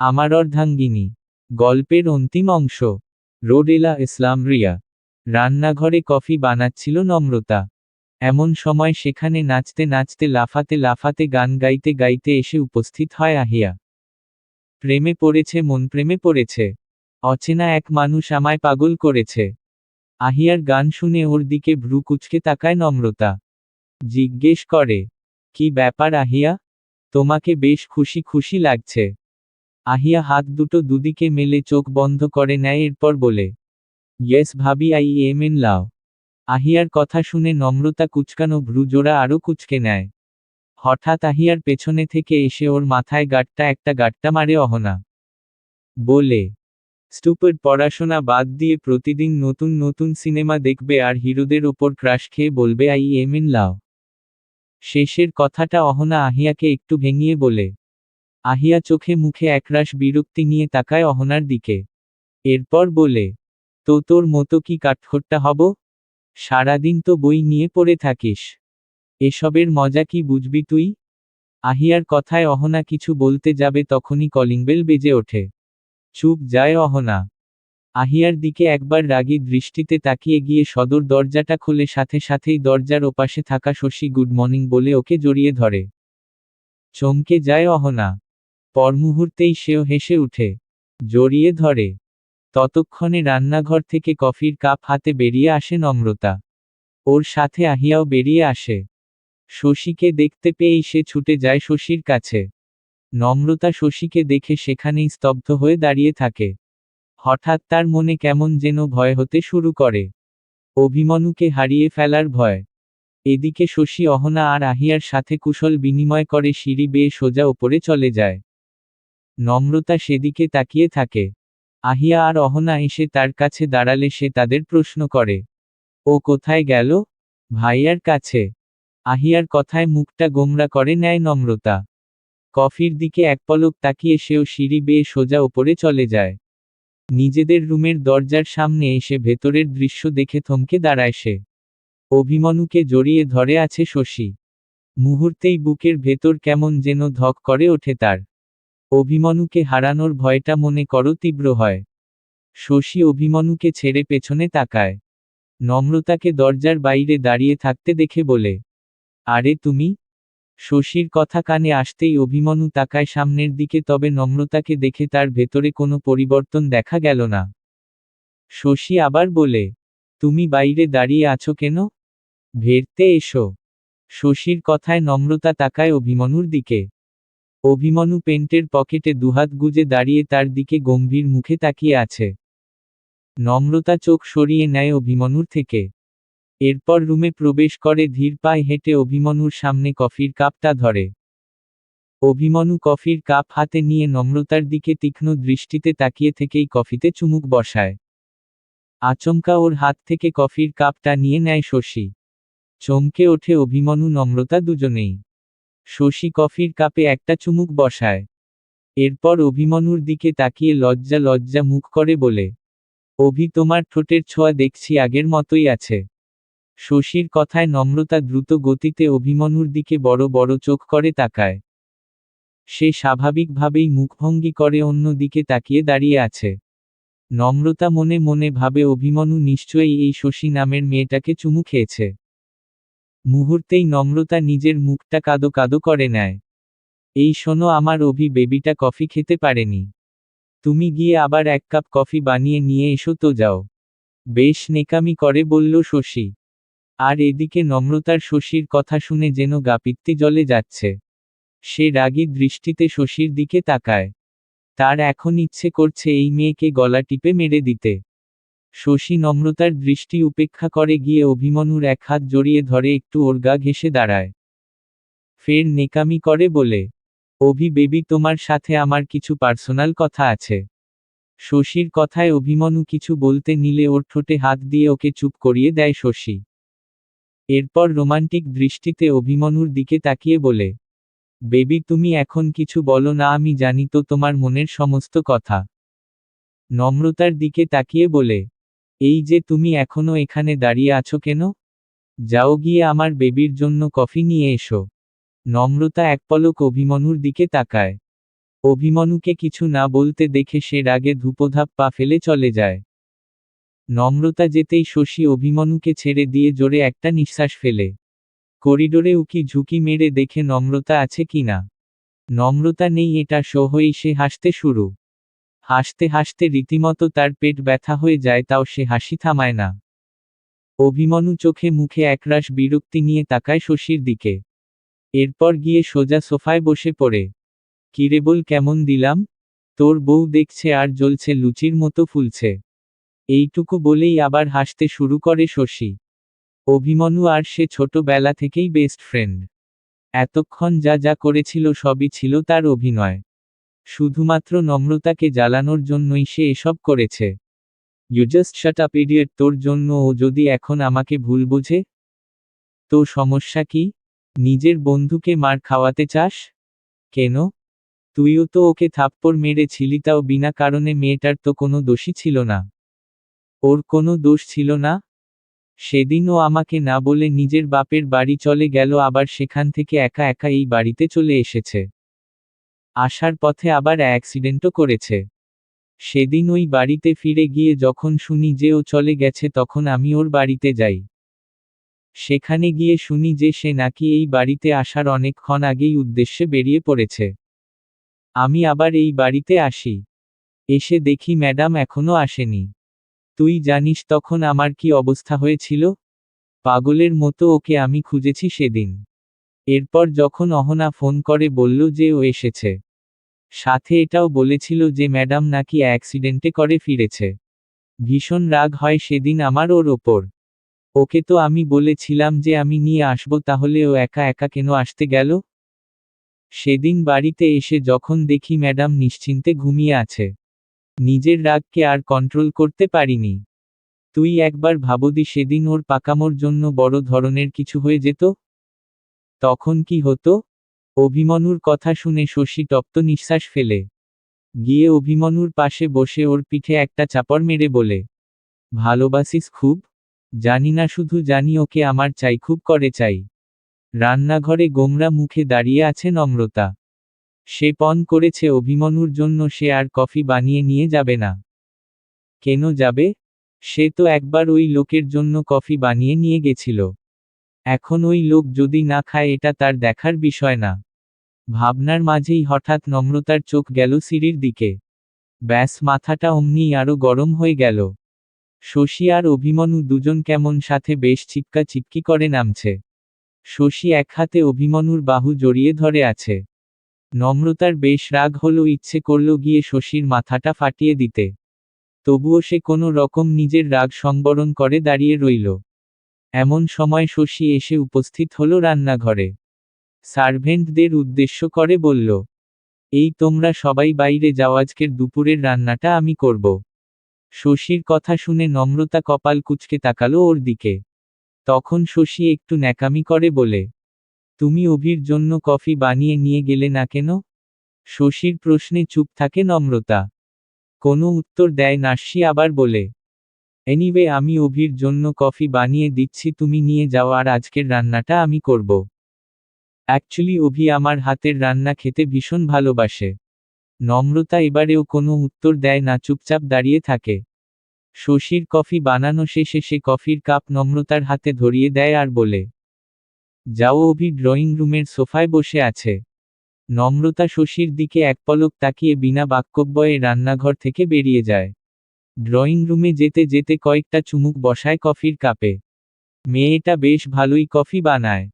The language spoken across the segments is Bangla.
আমার অর্ধাঙ্গিনী। গল্পের অন্তিম অংশ। রোডেলা ইসলাম রিয়া। রান্নাঘরে কফি বানাচ্ছিল নম্রতা। এমন সময় সেখানে নাচতে নাচতে লাফাতে লাফাতে গান গাইতে গাইতে এসে উপস্থিত হয় আহিয়া। প্রেমে পড়েছে, মন প্রেমে পড়েছে। অচেনা এক মানুষ আমায় পাগল করেছে। আহিয়ার গান শুনে ওর দিকে ভ্রু কুচকে তাকায় নম্রতা। জিজ্ঞেস করে, কি ব্যাপার আহিয়া? তোমাকে বেশ খুশি খুশি লাগছে। আহিয়া হাত দুটো দুদিকে মেলে চোখ বন্ধ করে নেয় এরপর বলে, ইয়েস ভাবি, আই এম ইন লাভ আহিয়ার কথা শুনে নম্রতা কুচকানো ভ্রুজোড়া আরও কুচকে নেয়। হঠাৎ আহিয়ার পেছনে থেকে এসে ওর মাথায় গাট্টা একটা গাট্টা মারে অহনা। বলে স্টুপের পড়াশোনা বাদ দিয়ে প্রতিদিন নতুন নতুন সিনেমা দেখবে আর হিরোদের ওপর ক্রাশ খেয়ে বলবে, আই এম ইন লাভ শেষের কথাটা অহনা আহিয়াকে একটু ভেঙিয়ে বলে আহিয়া চোখে মুখে একরাশ বিরক্তি নিয়ে তাকায় অহনার দিকে। এরপর বলে, তো তোর মতো কি কাঠখোট্টা হব? সারাদিন তো বই নিয়ে পড়ে থাকিস। এসবের মজা কি বুঝবি তুই? আহিয়ার কথায় অহনা কিছু বলতে যাবে তখনই কলিং বেল বেজে ওঠে। চুপ যায় অহনা আহিয়ার দিকে একবার রাগী দৃষ্টিতে তাকিয়ে গিয়ে সদর দরজাটা খুলে সাথে সাথেই দরজার ওপাশে থাকা শশী গুড মর্নিং বলে ওকে জড়িয়ে ধরে। চমকে যায় অহনা। পর মুহূর্তেই সেও হেসে উঠে, জড়িয়ে ধরে। ততক্ষণে রান্নাঘর থেকে কফির কাপ হাতে বেরিয়ে আসে নম্রতা। ওর সাথে আহিয়াও বেরিয়ে আসে। শশীকে দেখতে পেয়েই সে ছুটে যায় শশীর কাছে। নম্রতা শশীকে দেখে সেখানেই স্তব্ধ হয়ে দাঁড়িয়ে থাকে। হঠাৎ তার মনে কেমন যেন ভয় হতে শুরু করে। অভিমনুকে হারিয়ে ফেলার ভয়। এদিকে শশী অহনা আর আহিয়ার সাথে কুশল বিনিময় করে সিঁড়ি বেয়ে সোজা ওপরে চলে যায়। নম্রতা সেদিকে তাকিয়ে থাকে। আহিয়া আর অহনা এসে তার কাছে দাঁড়ালে সে তাদের প্রশ্ন করে, ও কোথায় গেল? ভাইয়ার কাছে। আহিয়ার কথায় মুখটা গোমরা করে নেয় নম্রতা। কফির দিকে এক পলক তাকিয়ে সেও সিঁড়ি বেয়ে সোজা ওপরে চলে যায়। নিজেদের রুমের দরজার সামনে এসে ভেতরের দৃশ্য দেখে থমকে দাঁড়ায় সে। অভিমনুকে জড়িয়ে ধরে আছে শশী। মুহূর্তেই বুকের ভেতর কেমন যেন ধক করে ওঠে তার। অভিমন্যুকে হারানোর ভয়টা মনে করো তীব্র হয়। শশী অভিমনুকে ছেড়ে পেছনে তাকায়। নম্রতাকে দরজার বাইরে দাঁড়িয়ে থাকতে দেখে বলে, আরে তুমি? শশীর কথা কানে আসতেই অভিমন্যু তাকায় সামনের দিকে, তবে নম্রতাকে দেখে তার ভেতরে কোনো পরিবর্তন দেখা গেল না। শশী আবার বলে, তুমি বাইরে দাঁড়িয়ে আছো কেন? ভেরতে এসো। শশীর কথায় নম্রতা তাকায় অভিমনুর দিকে। অভিমন্যু পেন্টের পকেটে দুহাত গুজে দাঁড়িয়ে তার দিকে গম্ভীর মুখে তাকিয়ে আছে। নম্রতা চোখ সরিয়ে নেয় অভিমনুর থেকে। এরপর রুমে প্রবেশ করে ধীর পায়ে হেঁটে অভিমনুর সামনে কফির কাপটা ধরে। অভিমনু কফির কাপ হাতে নিয়ে নম্রতার দিকে তীক্ষ্ণ দৃষ্টিতে তাকিয়ে থেকেই কফিতে চুমুক বসায়। আচমকা ওর হাত থেকে কফির কাপটা নিয়ে নেয় শশী। চমকে ওঠে অভিমনু নম্রতা দুজনেই। শশী কফির কাপে একটা চুমুক বসায়। এরপর অভিমনুর দিকে তাকিয়ে লজ্জা লজ্জা মুখ করে বলে, অভি তোমার ঠোঁটের ছোঁয়া দেখছি আগের মতোই আছে শশীর কথায় নম্রতা দ্রুত গতিতে অভিমনুর দিকে বড় বড় চোখ করে তাকায়। সে স্বাভাবিকভাবেই মুখভঙ্গি করে অন্য দিকে তাকিয়ে দাঁড়িয়ে আছে। নম্রতা মনে মনে ভাবে অভিমনু নিশ্চয়ই এই শশী নামের মেয়েটাকে চুমু খেয়েছে। মুহূর্তেই নম্রতা নিজের মুখটা কাদো কাদো করে নেয়। এই শোনো, আমার অভি বেবিটা কফি খেতে পারেনি। তুমি গিয়ে আবার এক কাপ কফি বানিয়ে নিয়ে এসো তো যাও। বেশ নেকামি করে বলল শশী। আর এদিকে নম্রতার শশীর কথা শুনে যেন গাপিত্তি জলে যাচ্ছে। সে রাগী দৃষ্টিতে শশীর দিকে তাকায়। তার এখন ইচ্ছে করছে এই মেয়েকে গলা টিপে মেরে দিতে। শশী নম্রতার দৃষ্টি উপেক্ষা করে গিয়ে অভিমন্যুর এক হাত জড়িয়ে ধরে একটু ওর গা ঘেসে দাঁড়ায়। ফের নেকামি করে বলে, অভি বেবি, তোমার সাথে আমার কিছু পার্সোনাল কথা আছে শশীর কথায় অভিমন্যু কিছু বলতে নিলে ওর ঠোঁটে হাত দিয়ে ওকে চুপ করিয়ে দেয় শশী। এরপর রোমান্টিক দৃষ্টিতে অভিমনুর দিকে তাকিয়ে বলে, বেবি, তুমি এখন কিছু বলো না, আমি জানি তো তোমার মনের সমস্ত কথা নম্রতার দিকে তাকিয়ে বলে এই যে তুমি এখনও এখানে দাঁড়িয়ে আছো কেন? যাও গিয়ে আমার বেবির জন্য কফি নিয়ে এসো। নম্রতা এক পলক অভিমন্যুর দিকে তাকায়। অভিমনুকে কিছু না বলতে দেখে সে রাগে ধূপধাপ পা ফেলে চলে যায়। নম্রতা যেতেই শশী অভিমনুকে ছেড়ে দিয়ে জোরে একটা নিঃশ্বাস ফেলে। করিডোরে উকি ঝুঁকি মেরে দেখে নম্রতা আছে কিনা নম্রতা নেই এটা সহই সে হাসতে শুরু। হাসতে হাসতে রীতিমতো তার পেট ব্যথা হয়ে যায়, তাও সে হাসি থামায় না। অভিমন্যু চোখে মুখে একরাশ বিরক্তি নিয়ে তাকায় শশীর দিকে। এরপর গিয়ে সোজা সোফায় বসে পড়ে। কিরে বল, কেমন দিলাম? তোর বউ দেখছে আর জ্বলছে, লুচির মতো ফুলছে এইটুকু বলেই আবার হাসতে শুরু করে শশী। অভিমন্যু আর সে ছোটবেলা থেকেই বেস্ট ফ্রেন্ড এতক্ষণ যা যা করেছিল সবই ছিল তার অভিনয়। শুধুমাত্র নম্রতাকে জ্বালানোর জন্যই সে এসব করেছে। You just shut up idiot তোর জন্য ও যদি এখন আমাকে ভুল বুঝে? তো সমস্যা কি? নিজের বন্ধুকে মার খাওয়াতে চাস? কেন? তুইও তো ওকে থাপ্পড় মেরেছিলি, তাও বিনা কারণে মেয়েটার তো কোনো দোষই ছিল না। ওর কোনো দোষ ছিল না? সেদিন ও আমাকে না বলে নিজের বাপের বাড়ি চলে গেল, আবার সেখান থেকে একা একা এই বাড়িতে চলে এসেছে। আসার পথে আবার অ্যাক্সিডেন্টও করেছে। সেদিন ওই বাড়িতে ফিরে গিয়ে যখন শুনি যে ও চলে গেছে তখন আমি ওর বাড়িতে যাই। সেখানে গিয়ে শুনি যে সে নাকি এই বাড়িতে আসার অনেকক্ষণ আগেই উদ্দেশ্যে বেরিয়ে পড়েছে। আমি আবার এই বাড়িতে আসি। এসে দেখি ম্যাডাম এখনও আসেনি। তুই জানিস তখন আমার কি অবস্থা হয়েছিল? পাগলের মতো ওকে আমি খুঁজেছি সেদিন। এরপর যখন অহনা ফোন করে বলল যে ও এসেছে। সাথে এটাও বলেছিল যে ম্যাডাম নাকি অ্যাক্সিডেন্টে করে ফিরেছে। ভীষণ রাগ হয় সেদিন আমার ওর ওপর। ওকে তো আমি বলেছিলাম যে আমি নিয়ে আসব, তাহলে ও একা একা কেন আসতে গেল? সেদিন বাড়িতে এসে যখন দেখি ম্যাডাম নিশ্চিন্তে ঘুমিয়ে আছে। নিজের রাগকে আর কন্ট্রোল করতে পারিনি। তুই একবার ভাবদি সেদিন ওর পাকামোর জন্য বড় ধরনের কিছু হয়ে যেত? তখন কি হতো? অভিমন্যুর কথা শুনে শশী তপ্ত নিঃশ্বাস ফেলে। গিয়ে অভিমনুর পাশে বসে ওর পিঠে একটা চাপড় মেরে বলে, ভালোবাসিস খুব? জানি না শুধু জানি ওকে আমার চাই, খুব করে চাই। রান্নাঘরে গোমরা মুখে দাঁড়িয়ে আছে নম্রতা। সে পণ করেছে অভিমনুর জন্য সে আর কফি বানিয়ে নিয়ে যাবে না। কেন যাবে? সে তো একবার ওই লোকের জন্য কফি বানিয়ে নিয়ে গেছিল। এখন ওই লোক যদি না খায় এটা তার দেখার বিষয় না। ভাবনার মাঝেই হঠাৎ নম্রতার চোখ গেল সিঁড়ির দিকে। ব্যাস, মাথাটা অমনি আরও গরম হয়ে গেল। শশী আর অভিমন্যু দুজন কেমন সাথে বেশ চিপকা চিপকি করে নামছে। শশী এক হাতে অভিমন্যুর বাহু জড়িয়ে ধরে আছে। নম্রতার বেশ রাগ হলো ইচ্ছে করল গিয়ে শশীর মাথাটা ফাটিয়ে দিতে। তবুও সে কোনো রকম নিজের রাগ সংবরণ করে দাঁড়িয়ে রইল। এমন সময় শশী এসে উপস্থিত হল রান্নাঘরে। সার্ভেন্টদের উদ্দেশ্য করে বলল, এই তোমরা সবাই বাইরে যাও, আজকের দুপুরের রান্নাটা আমি করব। শশীর কথা শুনে নম্রতা কপাল কুচকে তাকালো ওর দিকে। তখন শশী একটু ন্যাকামি করে বলে, তুমি অভির জন্য কফি বানিয়ে নিয়ে গেলে না কেন? শশীর প্রশ্নে চুপ থাকে নম্রতা। কোনো উত্তর দেয় নার্সি আবার বলে এনিওয়ে আমি অভির জন্য কফি বানিয়ে দিচ্ছি, তুমি নিয়ে যাও, আর আজকের রান্নাটা আমি করব। অ্যাকচুয়ালি অভি আমার হাতের রান্না খেতে ভীষণ ভালোবাসে। নম্রতা এবারেও কোনো উত্তর দেয় না, চুপচাপ দাঁড়িয়ে থাকে। শশীর কফি বানানো শেষে সে কফির কাপ নম্রতার হাতে ধরিয়ে দেয় আর বলে, যাও অভি ড্রয়িং রুমের সোফায় বসে আছে নম্রতা শশীর দিকে এক পলক তাকিয়ে বিনা বাক্যব্যয়ে রান্নাঘর থেকে বেরিয়ে যায়। ড্রয়িং রুমে যেতে যেতে কয়েকটা চুমুক বসায় কফির কাপে। মেয়েটা বেশ ভালোই কফি বানায়।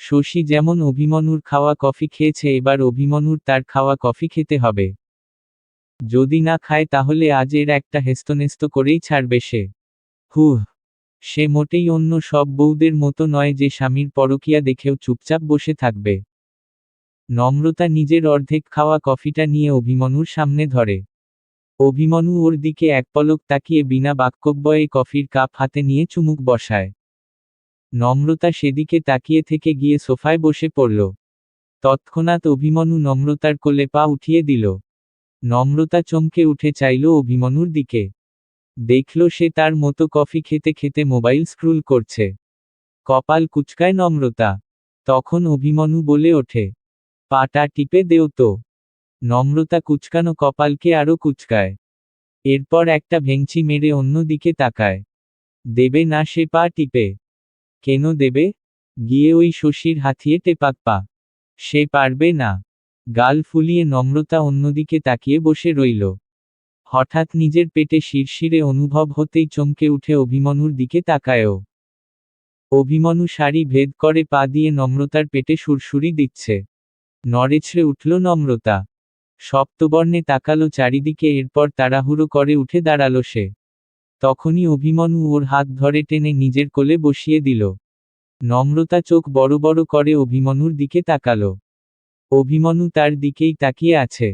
শশী যেমন অভিমনুর খাওয়া কফি খেয়েছে, এবার অভিমনুর তার খাওয়া কফি খেতে হবে। যদি না খায়, তাহলে আজ এর একটা হেস্তনেস্ত করেই ছাড়বে সে। হুহ, সে মোটেই অন্য সব বউদের মতো নয় যে স্বামীর পরকিয়া দেখেও চুপচাপ বসে থাকবে। নম্রতা নিজের অর্ধেক খাওয়া কফিটা নিয়ে অভিমনুর সামনে ধরে। অভিমনু ওর দিকে এক পলক তাকিয়ে বিনা বাক্যব্যয়ে কফির কাপ হাতে নিয়ে চুমুক বসায়। নম্রতা সেদিকে তাকিয়ে থেকে গিয়ে সোফায় বসে পড়ল। তৎক্ষণাৎ অভিমন্যু নম্রতার কোলে পা উঠিয়ে দিল। নম্রতা চমকে উঠে চাইল অভিমনুর দিকে। দেখল সে তার মতো কফি খেতে খেতে মোবাইল স্ক্রুল করছে। কপাল কুচকায় নম্রতা। তখন অভিমন্যু বলে ওঠে, পাটা টিপে দেও তো। নম্রতা কুচকানো কপালকে আরও কুচকায়। এরপর একটা ভেংচি মেরে অন্য দিকে তাকায়। দেবে না সে পা টিপে। কেন দেবে? গিয়ে ওই শশীর হাতিয়ে টেপাক পা। সে পারবে না। গাল ফুলিয়ে নম্রতা অন্যদিকে তাকিয়ে বসে রইল। হঠাৎ নিজের পেটে শিরশিরে অনুভব হতেই চমকে উঠে অভিমনুর দিকে তাকায়ও। অভিমনু শাড়ি ভেদ করে পা দিয়ে নম্রতার পেটে সুরসুরি দিচ্ছে। নড়েছড়ে উঠল নম্রতা। সপ্তবর্ণে তাকালো চারিদিকে, এরপর তাড়াহুড়ো করে উঠে দাঁড়াল সে। তখনই অভিমন্যু ওর হাত ধরে টেনে নিজের কোলে বসিয়ে দিল। নম্রতা চোখ বড় বড় করে অভিমনুর দিকে তাকালো। অভিমন্যু তার দিকেই তাকিয়ে আছে।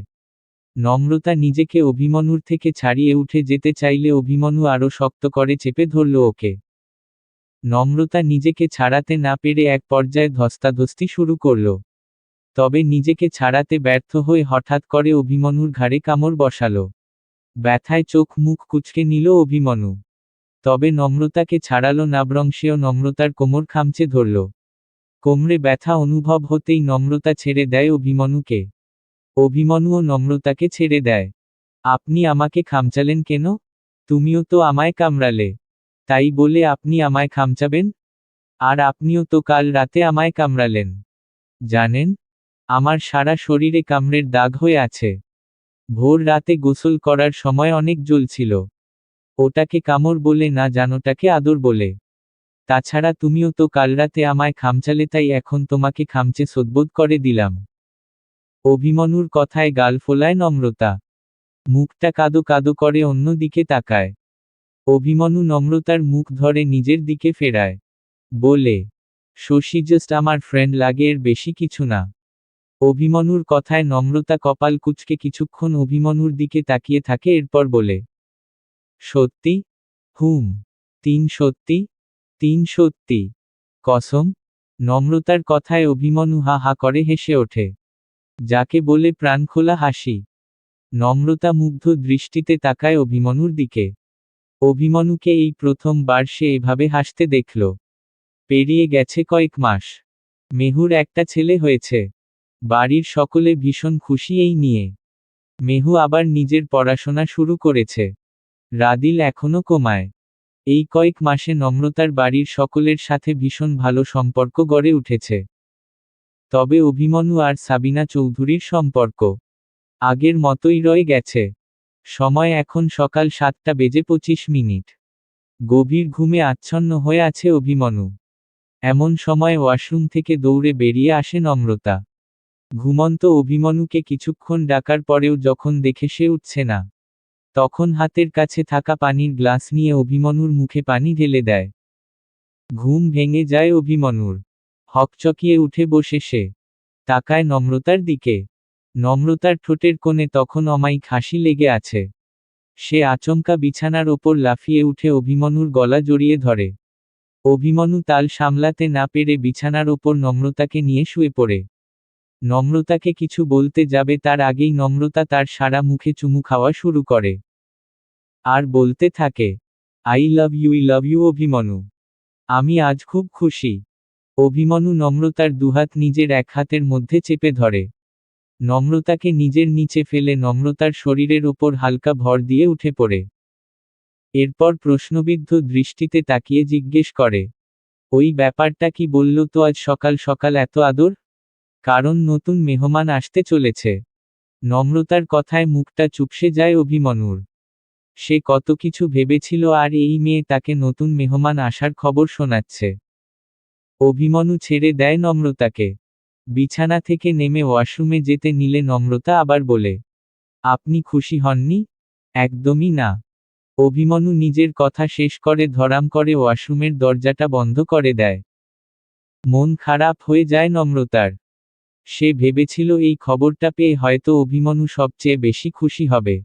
নম্রতা নিজেকে অভিমনুর থেকে ছাড়িয়ে উঠে যেতে চাইলে অভিমন্যু আরও শক্ত করে চেপে ধরল ওকে। নম্রতা নিজেকে ছাড়াতে না পেরে এক পর্যায়ে ধস্তাধস্তি শুরু করল। তবে নিজেকে ছাড়াতে ব্যর্থ হয়ে হঠাৎ করে অভিমনুর ঘাড়ে কামড় বসালো। ব্যথায় চোখ মুখ কুচকে নিল অভিমন্যু তবে নম্রতাকে ছাড়ালো নাব্রংশেও নম্রতার কোমর খামচে ধরল। কোমরে ব্যথা অনুভব হতেই নম্রতা ছেড়ে দেয় অভিমন্যুকে অভিমন্যুও নম্রতাকে ছেড়ে দেয়। আপনি আমাকে খামচালেন কেন? তুমিও তো আমায় কামড়ালে। তাই বলে আপনি আমায় খামচাবেন? আর আপনিও তো কাল রাতে আমায় কামড়ালেন। জানেন, আমার সারা শরীরে কামড়ের দাগ হয়ে আছে। ভোর রাতে গোসল করার সময় অনেক জ্বলছিল ওটাকে কামড় বলে না জানোটাকে আদর বলে। তাছাড়া তুমিও তো কাল রাতে আমায় খামচালে তাই এখন তোমাকে খামচে সদ্বোধ করে দিলাম। অভিমনুর কথায় গাল ফোলায় নম্রতা। মুখটা কাদো কাদো করে অন্য দিকে তাকায়। অভিমনু নম্রতার মুখ ধরে নিজের দিকে ফেরায়। বলে, শশী জাস্ট আমার ফ্রেন্ড লাগে এর বেশি কিছু না। অভিমন্যুর কথায় নম্রতা কপাল কুচকে কিছুক্ষণ অভিমনুর দিকে তাকিয়ে থাকে, এরপর বলে, সত্যি? হুম, তিন সত্যি তিন সত্যি। কসম? নম্রতার কথায় অভিমনু হা হা করে হেসে ওঠে, যাকে বলে প্রাণখোলা হাসি। নম্রতা মুগ্ধ দৃষ্টিতে তাকায় অভিমনুর দিকে। অভিমনুকে এই প্রথমবার সে এভাবে হাসতে দেখল। পেরিয়ে গেছে কয়েক মাস। মেহুর একটা ছেলে হয়েছে। বাড়ির সকলে ভীষণ খুশি এই নিয়ে। মেহু আবার নিজের পড়াশোনা শুরু করেছে। রাদিল এখনও কমায়। এই কয়েক মাসে নম্রতার বাড়ির সকলের সাথে ভীষণ ভালো সম্পর্ক গড়ে উঠেছে। তবে অভিমন্যু আর সাবিনা চৌধুরীর সম্পর্ক আগের মতোই রয়ে গেছে। সময় এখন সকাল সাতটা বেজে পঁচিশ মিনিট। গভীর ঘুমে আচ্ছন্ন হয়ে আছে অভিমন্যু এমন সময় ওয়াশরুম থেকে দৌড়ে বেরিয়ে আসে নম্রতা। ঘুমন্ত অভিমনুকে কিছুক্ষণ ডাকার পরেও যখন দেখে সে উঠছে না, তখন হাতের কাছে থাকা পানির গ্লাস নিয়ে অভিমনুর মুখে পানি ঢেলে দেয়। ঘুম ভেঙে যায় অভিমনুর। হকচকিয়ে উঠে বসে সে। তাকায় নম্রতার দিকে। নম্রতার ঠোঁটের কোণে তখন অমায়িক হাসি লেগে আছে। সে আচমকা বিছানার ওপর লাফিয়ে উঠে অভিমনুর গলা জড়িয়ে ধরে। অভিমনু তাল সামলাতে না পেরে বিছানার ওপর নম্রতাকে নিয়ে শুয়ে পড়ে। নম্রতাকে কিছু বলতে যাবে তার আগেই নম্রতা তার সারা মুখে চুমু খাওয়া শুরু করে। আর বলতে থাকে I love you I love you Abhimanyu. আমি আজ খুব খুশি। অভিমনু নম্রতার দুহাত নিজের এক হাতের মধ্যে চেপে ধরে। নম্রতাকে নিজের নিচে ফেলে নম্রতার শরীরের ওপর হালকা ভর দিয়ে উঠে পড়ে। এরপর প্রশ্নবিদ্ধ দৃষ্টিতে তাকিয়ে জিজ্ঞেস করে, ওই ব্যাপারটা কি বলল তো আজ সকাল সকাল এত আদর? কারণ নতুন মেহমান আসতে চলেছে। নম্রতার কথায় মুখটা চুপসে যায় অভিমনুর। সে কত কিছু ভেবেছিল আর এই মেয়ে তাকে নতুন মেহমান আসার খবর শোনাচ্ছে। অভিমনু ছেড়ে দেয় নম্রতাকে। বিছানা থেকে নেমে ওয়াশরুমে যেতে নিলে নম্রতা আবার বলে, আপনি খুশি হননি? একদমই না। অভিমনু নিজের কথা শেষ করে ধরাম করে ওয়াশরুমের দরজাটা বন্ধ করে দেয়। মন খারাপ হয়ে যায় নম্রতার। সে ভেবেছিল এই খবরটা পেয়ে হয়তো অভিমন্যু সবচেয়ে বেশি খুশি হবে।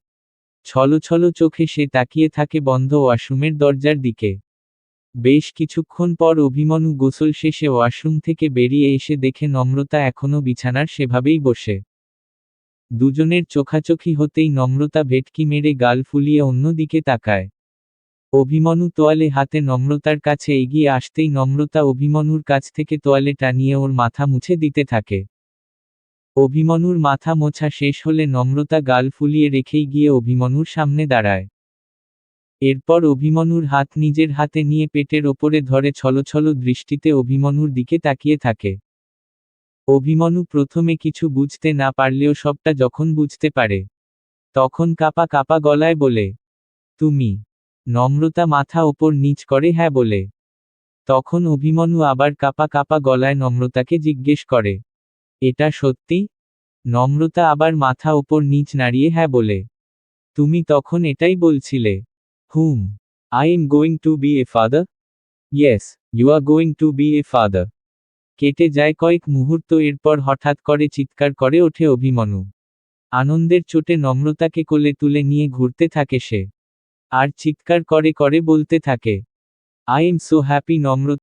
ছলো চোখে সে তাকিয়ে থাকে বন্ধ ওয়াশরুমের দরজার দিকে। বেশ কিছুক্ষণ পর অভিমন্যু গোসল শেষে ওয়াশরুম থেকে বেরিয়ে এসে দেখে নম্রতা এখনও বিছানার সেভাবেই বসে। দুজনের চোখাচোখি হতেই নম্রতা ভেটকি মেরে গাল ফুলিয়ে অন্য দিকে তাকায়। অভিমন্যু তোয়ালে হাতে নম্রতার কাছে এগিয়ে আসতেই নম্রতা অভিমন্যুর কাছ থেকে তোয়ালে টানিয়ে ওর মাথা মুছে দিতে থাকে। অভিমন্যুর মাথা মোছা শেষ হলে নম্রতা গাল ফুলিয়ে রেখেই গিয়ে অভিমনুর সামনে দাঁড়ায়। এরপর অভিমনুর হাত নিজের হাতে নিয়ে পেটের ওপরে ধরে ছলছল দৃষ্টিতে অভিমনুর দিকে তাকিয়ে থাকে। অভিমনু প্রথমে কিছু বুঝতে না পারলেও সবটা যখন বুঝতে পারে, তখন কাপা কাপা গলায় বলে, তুমি নম্রতা মাথা ওপর নিচ করে হ্যাঁ বলে। তখন অভিমনু আবার কাপা কাপা গলায় নম্রতাকে জিজ্ঞেস করে এটা সত্যি? নম্রতা আবার মাথা ওপর নিচ নাড়িয়ে হ্যাঁ বলে। তুমি তখন এটাই বলছিলে। হুম। I am going to be a father yes you are going to be a father কেটে যায় কয়েক মুহূর্ত এরপর হঠাৎ করে চিৎকার করে ওঠে অভিমন্যু আনন্দের চোটে নম্রতাকে কোলে তুলে নিয়ে ঘুরতে থাকে সে। আর চিৎকার করে করে বলতে থাকে। আই এম সো হ্যাপি নম্র